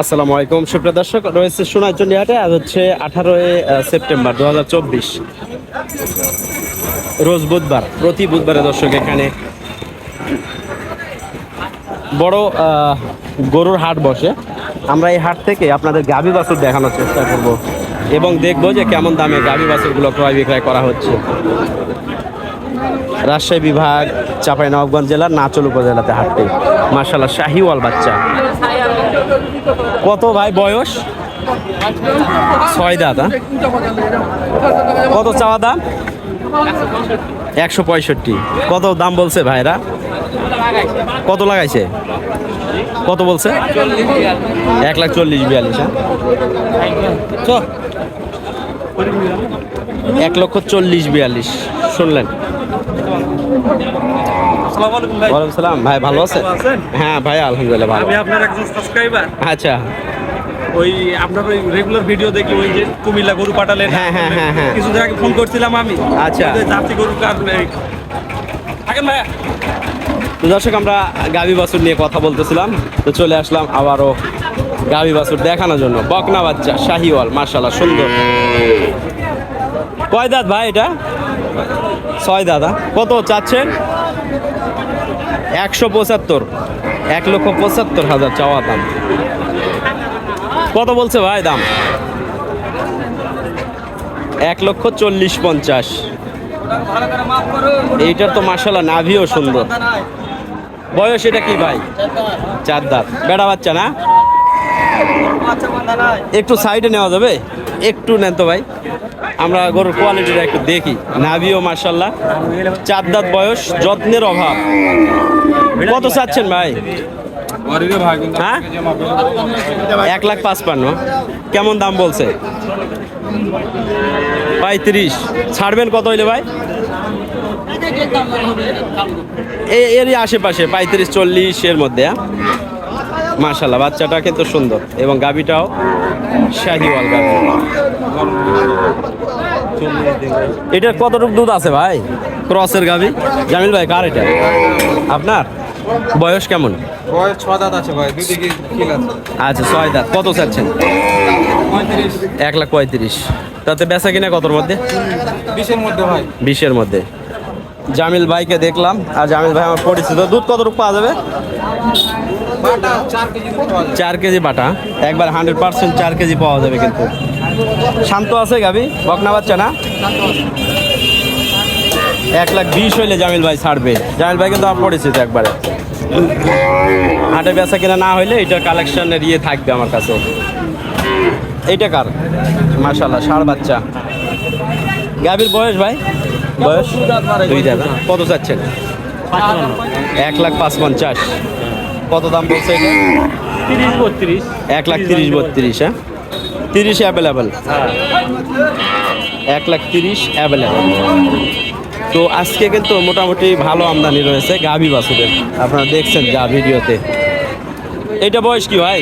আসসালামু আলাইকুম। সুপ্রিয় দর্শক, রয়েছে সোনারচন্ডী হাটে। আজ হচ্ছে আঠারোই সেপ্টেম্বর দুহাজার চব্বিশ। রোজ বুধবার, প্রতি বুধবারে দর্শক এখানে বড় গরুর হাট বসে। আমরা এই হাট থেকে আপনাদের গাভী বাছুর দেখানোর চেষ্টা করব এবং দেখব যে কেমন দামে গাভী বাছুরগুলো ক্রয় বিক্রয় করা হচ্ছে। রাজশাহী বিভাগ চাপাই নবাবগঞ্জ জেলার নাচল উপজেলাতে হাটটি। মার্শাল্লাহ শাহিওয়াল বাচ্চা। কত ভাই বয়স? ছয় দাঁত হ্যাঁ? কত চাওয়া দাম? একশো পঁয়ষট্টি। কত দাম বলছে ভাইরা? কত লাগাইছে? কত বলছে? এক লাখ চল্লিশ বিয়াল্লিশ হ্যাঁ। এক লক্ষ চল্লিশ বিয়াল্লিশ, শুনলেন? আসসালামু আলাইকুম ভাই। ওয়ালাইকুম সালাম। ভাই ভালো আছেন? হ্যাঁ ভাই আলহামদুলিল্লাহ ভালো। আমি আপনার একজন সাবস্ক্রাইবার আচ্ছা। ওই আপনার ওই রেগুলার ভিডিও দেখি ওই যে কুমিল্লা গরু পাঠালেন। হ্যাঁ, হ্যাঁ, হ্যাঁ, হ্যাঁ। কিছুদিন আগে ফোন করছিলাম আমি। আচ্ছা। ওই যে জার্সি গরু কার থাকেন ভাইয়া। তো দর্শক আমরা গাভী বাছুর নিয়ে কথা বলতেছিলাম। তো চলে আসলাম আবারও গাভী বাছুর দেখানোর জন্য। বকনা বাচ্চা শাহিওয়াল মার্শাল্লাহ সুন্দর। কয় দাঁত ভাই এটা? ছয় দাদা কত চাচ্ছেন? একশো পঁচাত্তর, এক লক্ষ পঁচাত্তর হাজার চাওয়া দাম। কত বলছে ভাই দাম? এক লক্ষ চল্লিশ পঞ্চাশ। এইটার তো মার্শাল্লাহ নাভিও সুন্দর। বয়স এটা কি ভাই? চার দাঁত। বেড়া বাচ্চা না? একটু সাইডে নেওয়া যাবে? একটু নেন তো ভাই। আমরা গরুর কোয়ালিটিটা একটু দেখি। নাভিও মার্শাল্লাহ চার দাঁত বয়স, যত্নের অভাব। কত চাচ্ছেন ভাই? হ্যাঁ? এক লাখ পাঁচপান্ন। কেমন দাম বলছে? পঁয়ত্রিশ। ছাড়বেন কত হইলে ভাই? এরই আশেপাশে, পঁয়ত্রিশ, চল্লিশ এর মধ্যে হ্যাঁ? মার্শাল্লাহ বাচ্চাটা কিন্তু সুন্দর। এবং গাবিটাও শাহিওয়াল গাবি এটার কতটুকু দুধ আছে ভাই? ক্রসের গাবি জামিল ভাই কার এটা? আপনার? বয়স কেমন? বয়স ছ দাঁত আছে ভাই দুই দিকে আচ্ছা ছয় দাঁত। কত চাচ্ছেন? এক লাখ পঁয়ত্রিশ। তাতে বেচা কিনা কতর মধ্যে? বিশের মধ্যে ভাই। বিশের মধ্যে। জামিল ভাইকে দেখলাম। আর জামিল ভাই আমার পরিচিত। দুধ কতটুকু পাওয়া যাবে? চার কেজি বাটা। একবার হান্ড্রেড পার্সেন্ট চার কেজি পাওয়া যাবে কিন্তু। শান্ত আছে গাবি? বকনা বাচ্চা না? এক লাখ বিশ হইলে জামিল ভাই ছাড়বে। জামিল ভাই কিন্তু আমার পরিচিত একবারে। হাটে বেচা কিনা না হইলে এটা কালেকশনের ইয়ে থাকবে আমার কাছে। এইটা কার? মাশাল্লাহ ষাড় বাচ্চা। গাবির বয়স ভাই? বয়স? দুই দাদা কত চাচ্ছেন? এক লাখ পাঁচ পঞ্চাশ কত দাম বলছে এটা? তিরিশ বত্রিশ। এক লাখ তিরিশ বত্রিশ হ্যাঁ? তিরিশ অ্যাভেলেবেল এক লাখ তিরিশ অ্যাভেলেবেল তো আজকে কিন্তু মোটামুটি ভালো আমদানি রয়েছে গাভী বাছুরের। আপনারা দেখছেন যা ভিডিওতে। এটা বয়স কি ভাই?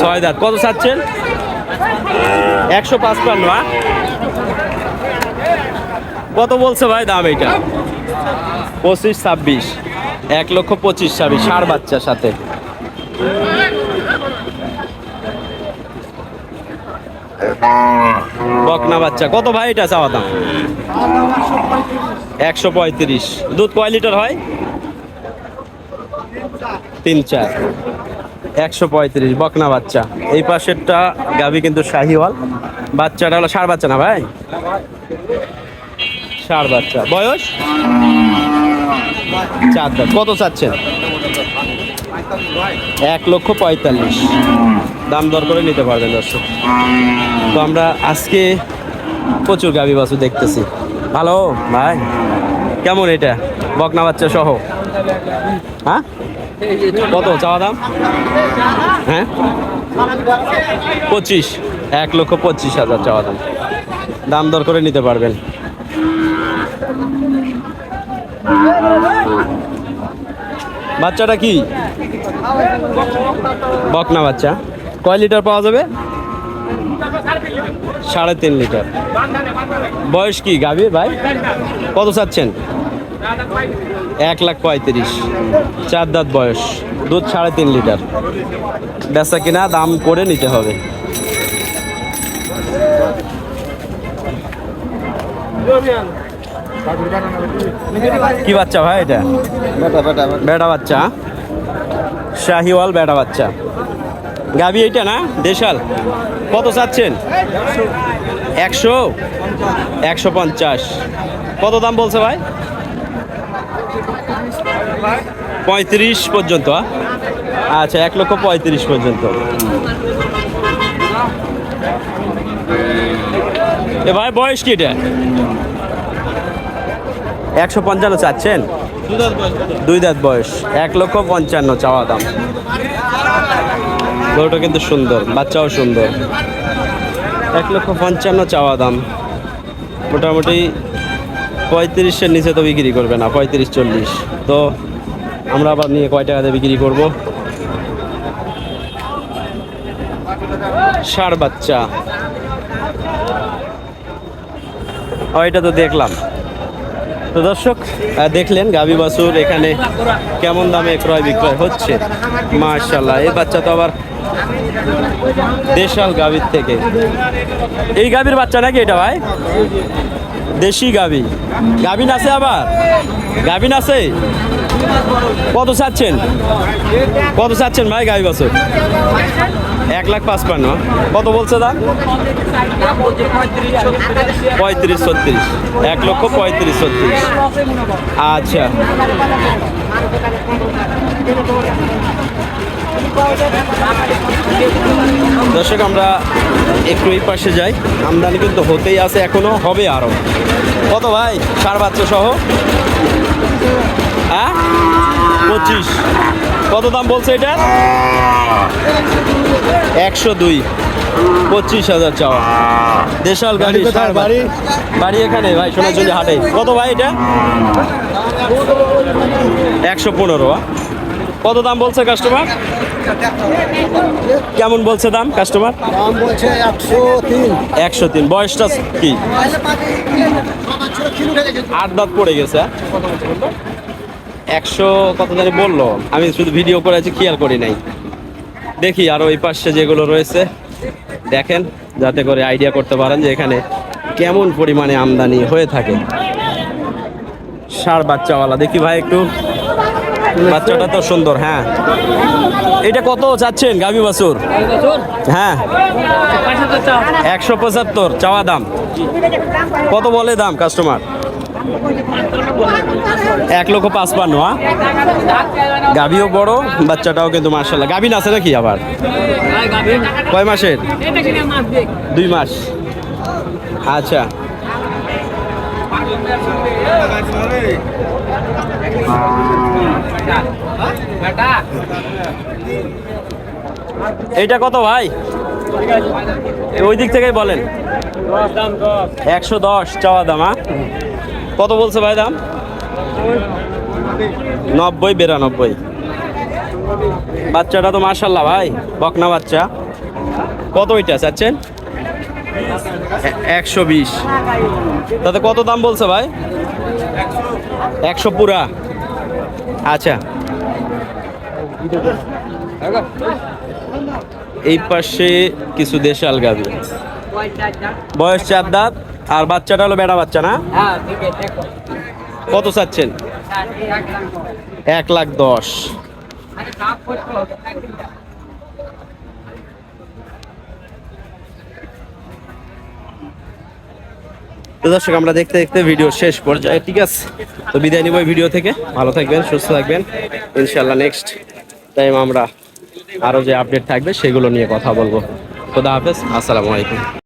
ছয় দাঁত। কত চাচ্ছেন? একশো পাঁচপান্ন হ্যাঁ? কত বলছে ভাই দাম এইটা পঁচিশ ছাব্বিশ। এক লক্ষ পঁচিশ ছাব্বিশ ষাড় বাচ্চার সাথে। বকনা বাচ্চা, কত ভাই এটা চাওয়া দাম? একশো পঁয়ত্রিশ। দুধ কয় লিটার হয়? তিন চার। একশো পঁয়ত্রিশ, বকনা বাচ্চা। এই পাশেরটা গাভি কিন্তু শাহিওয়াল। বাচ্চাটা হলো ষাড় বাচ্চা না ভাই? ষাড় বাচ্চা। বয়স? চার কত চাচ্ছেন? এক লক্ষ পঁয়তাল্লিশ। দাম দর করে নিতে পারবেন দর্শক। তো আমরা আজকে প্রচুর গাভী বাছুর দেখতেছি। ভালো, ভাই? কেমন এটা? বকনা বাচ্চা সহ? হ্যাঁ? কত? চাওয়া দাম? হ্যাঁ? পঁচিশ। এক লক্ষ পঁচিশ হাজার চাওয়া দাম। দাম দর করে নিতে পারবেন। বাচ্চাটা কি? বকনা বাচ্চা। কয় লিটার পাওয়া যাবে? সাড়ে তিন লিটার। বয়স কি গাভীর ভাই? কত চাচ্ছেন? এক লাখ পঁয়ত্রিশ। চার দাঁত বয়স। দুধ সাড়ে তিন লিটার। বেচা কিনা, দাম করে নিতে হবে। কি বাচ্চা ভাই এটা? বেটা বাচ্চা শাহিওয়াল বেটা বাচ্চা। গাবি এইটা না? দেশাল। কত চাচ্ছেন? একশো? একশো পঞ্চাশ। কত দাম বলছে ভাই? পঁয়ত্রিশ পর্যন্ত আচ্ছা এক লক্ষ পঁয়ত্রিশ পর্যন্ত। এ ভাই বয়স কি এটা? একশো পঞ্চান্ন চাচ্ছেন? দুই দাঁত বয়স। এক লক্ষ পঞ্চান্ন চাওয়া দাম। গরুটা কিন্তু সুন্দর, বাচ্চাও সুন্দর। এক লক্ষ পঞ্চান্ন চাওয়া দাম। মোটামুটি পঁয়ত্রিশের নিচে তো বিক্রি করবে না, পঁয়ত্রিশ চল্লিশ। তো আমরা আবার নিয়ে কয় টাকাতে বিক্রি করব? ষাড় বাচ্চা। ও, এটা তো দেখলাম। তো দর্শক দেখলেন গাবি বাছুর এখানে কেমন দামে ক্রয় বিক্রয় হচ্ছে। মার্শাল্লাহ এই বাচ্চা তো আবার দেশাল গাভীর থেকে। এই গাভীর বাচ্চা নাকি এটা ভাই? দেশি গাবি। গাবিন আছে আবার? গাবিন আছে কত চাচ্ছেন? কত চাচ্ছেন ভাই গাবি বাছুর? এক লাখ পাঁচপান্ন। কত বলছে দাম? পঁয়ত্রিশ ছত্রিশ। এক লক্ষ পঁয়ত্রিশ ছত্রিশ। আচ্ছা। দর্শক, আমরা একটু এই পাশে যাই। আমদানি কিন্তু হতেই আছে এখনও, হবে আরও। কত ভাই? সার বাচ্চা সহ? হ্যাঁ? পঁচিশ। কত দাম বলছে এটা? একশো দুই। পঁচিশ হাজার চাওয়া। দেশাল গাড়ি বাড়ি? বাড়ি এখানে ভাই সোনাঝুলি হাটে। কত ভাই এটা? একশো পনেরো কত দাম বলছে কাস্টমার কেমন বলছে দাম কাস্টমার দাম বলছে একশো তিন। একশো তিন। বয়সটা কি? আট দাঁত পড়ে গেছে? একশো কত জানি বলল। আমি শুধু ভিডিও করেছি, খেয়াল করি নাই। দেখি আরও এই পাশে যেগুলো রয়েছে, দেখেন, যাতে করে আইডিয়া করতে পারেন যে এখানে কেমন পরিমাণে আমদানি হয়ে থাকে। ষাড় বাচ্চাওয়ালা, দেখি ভাই একটু। বাচ্চাটা তো সুন্দর হ্যাঁ। এটা কত চাচ্ছেন গাবি বাছুর? হ্যাঁ। একশো পঁচাত্তর, চাওয়া দাম। কত বলে দাম কাস্টমার এক লক্ষ পাঁচপান্ন হ্যাঁ গাভিও বড়, বাচ্চাটাও কিন্তু মার্শাল্লাহ গাভিন আছে নাকি আবার? কয় মাসের? দুই মাস। আচ্ছা। এইটা কত ভাই? ওই দিক থেকেই বলেন। একশো দশ, চাওয়া দাম? কত বলছে ভাই দাম? নব্বই, বিরানব্বই। বাচ্চাটা তো মার্শাল্লাহ ভাই, বকনা বাচ্চা। কত ওইটা চাচ্ছেন? একশো বিশ। তাতে কত দাম বলছে ভাই? একশো পুরা। আচ্ছা। এই পাশে কিছু দেশাল গাভি। বয়স চার দাঁত? আর বাচ্চাটা হলো বেড়া বাচ্চা না? কত চাচ্ছেন? এক লাখ দশ। তো দর্শক আমরা দেখতে দেখতে ভিডিও শেষ পর্যায়ে ঠিক আছে? তো বিদায় নিব ভিডিও থেকে। ভালো থাকবেন সুস্থ থাকবেন। ইনশাল্লাহ নেক্সট টাইম আমরা আরও যে আপডেট থাকবে সেগুলো নিয়ে কথা বলব। খোদা হাফেজ আসসালামু আলাইকুম।